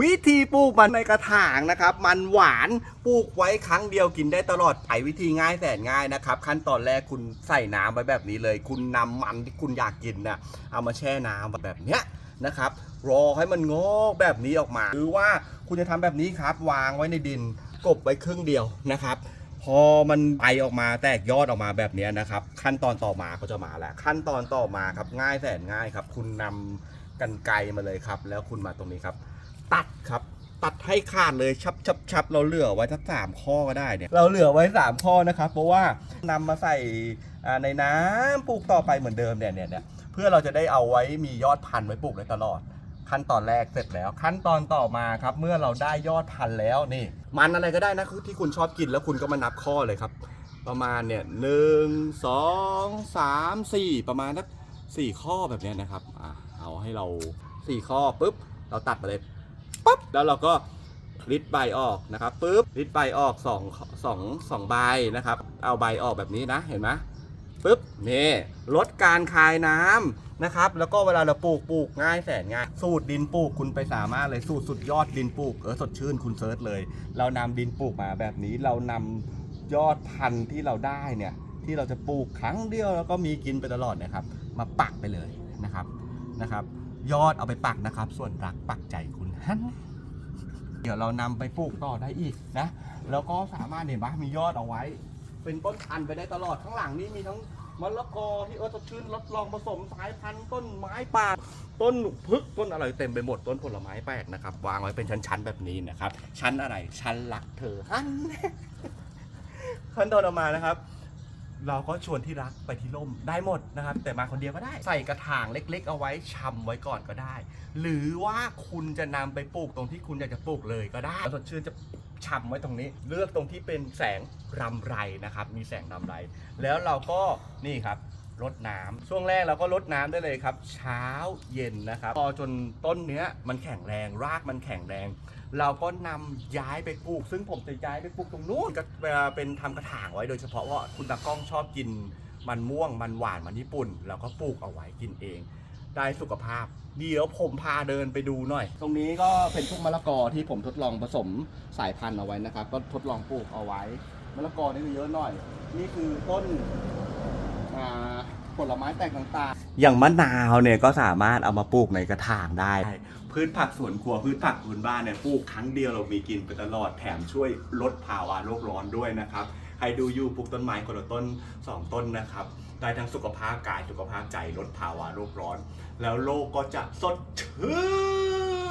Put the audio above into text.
วิธีปลูกมันในกระถางนะครับ มันหวานปลูกไว้ครั้งเดียวกินได้ตลอดไปวิธีง่ายแสนง่ายนะครับ ขั้นตอนแรกคุณใส่น้ำไว้แบบนี้เลย คุณนำมันที่คุณอยากกินน่ะเอามาแช่น้ำแบบเนี้ยนะครับ รอให้มันงอกแบบนี้ออกมา หรือว่าคุณจะทำแบบนี้ครับ วางไว้ในดินกบไว้ครึ่งเดียวนะครับ พอมันไปออกมาแตกยอดออกมาแบบนี้นะครับ ขั้นตอนต่อมาก็จะมาแล้ว ขั้นตอนต่อมาครับง่ายแสนง่ายครับ คุณนำกันไกรมาเลยครับ แล้วคุณมาตรงนี้ครับ ตัดครับ ตัดให้ขาดเลยชับชับชับเราเหลือไว้ทั้งสามข้อก็ได้เนี่ยเราเหลือไว้สามข้อนะครับเพราะว่านำมาใส่อ่าในน้ำปลูกต่อไปเหมือนเดิมเนี่ยเนี่ยเนี่ยเพื่อเราจะได้เอาไว้มียอดพันธุ์ไว้ปลูกได้ตลอด ขั้นตอนแรกเสร็จแล้ว ขั้นตอนต่อมาครับ เมื่อเราได้ยอดพันธุ์แล้วนี่ มันอะไรก็ได้นะคือที่คุณชอบกินแล้วคุณก็มานับข้อเลยครับ ประมาณเนี่ยหนึ่งสองสามสี่ประมาณสักสี่ข้อแบบเนี้ยนะครับอะเอาให้เราสี่ข้อปุ๊บ เราตัดมาเลย ปุ๊บแล้วเราก็ริดใบออกนะครับปุ๊บริดใบออกสองสองสองใบนะครับ เอาใบออกแบบนี้นะเห็นไหมปุ๊บนี่ลดการคายน้ำนะครับ แล้วก็เวลาเราปลูกปลูกง่ายแสนง่าย สูตรดินปลูกคุณไปสามารถเลยสูตรสุดยอดดินปลูกเออสดชื่นคุณเซิร์ชเลย เรานำดินปลูกมาแบบนี้เรานำยอดพันธุ์ที่เราได้เนี่ยที่เราจะปลูกครั้งเดียวแล้วก็มีกินไปตลอดนะครับ มาปักไปเลยนะครับนะครับ ยอดเอาไปปักนะครับ ส่วนรักปักใจคุณ ฮันเดี๋ยวเรานำไปปลูกต่อได้อีกนะ แล้วก็สามารถเห็นปะมียอดเอาไว้ เป็นต้นพันธุ์ไปได้ตลอดข้างหลังนี่มีทั้งมะละกอที่เออสดชื่นทดลองผสมสายพันธุ์ต้นไม้ป่าต้นพึกต้นอะไรเต็มไปหมดต้นผลไม้แปลกนะครับ วางไว้เป็นชั้นๆแบบนี้นะครับ ชั้นอะไรชั้นรักเธอฮันขั้นตอนออกมานะครับ เราก็ชวนที่รักไปที่ร่มได้หมดนะครับ แต่มาคนเดียวก็ได้ ใส่กระถางเล็ก ๆ เอาไว้ชำไว้ก่อนก็ได้ หรือว่าคุณจะนำไปปลูกตรงที่คุณอยากจะปลูกเลยก็ได้สดชื่นจะชำไว้ตรงนี้ เลือกตรงที่เป็นแสงรำไรนะครับ มีแสงรำไร แล้วเราก็นี่ครับ รดน้ำช่วงแรกเราก็รดน้ำได้เลยครับ เช้าเย็นนะครับ พอจนต้นเนี้ยมันแข็งแรงรากมันแข็งแรง เราก็นำย้ายไปปลูก ซึ่งผมจะย้ายไปปลูกตรงนู้นก็เวลาเป็นทำกระถางไว้โดยเฉพาะว่าคุณตากล้องชอบกินมันม่วงมันหวานมันญี่ปุ่น เราก็ปลูกเอาไว้กินเอง ได้สุขภาพ เดี๋ยวผมพาเดินไปดูหน่อย ตรงนี้ก็เป็นพวกมะละกอที่ผมทดลองผสมสายพันธุ์เอาไว้นะครับ ก็ทดลองปลูกเอาไว้มะละกอนี่ก็เยอะหน่อย นี่คือต้น ผลไม้แตกต่างๆ อย่างมะนาวเนี่ยก็สามารถเอามาปลูกในกระถางได้ พืชผักสวนครัวพืชผักพื้นบ้านเนี่ยปลูกครั้งเดียวเรามีกินไปตลอดแถมช่วยลดภาวะโลกร้อนด้วยนะครับใครดูอยู่ปลูกต้นไม้คนละต้น 2 ต้นนะครับ ได้ทั้งสุขภาพกายสุขภาพใจลดภาวะโลกร้อน แล้วโลกก็จะสดชื่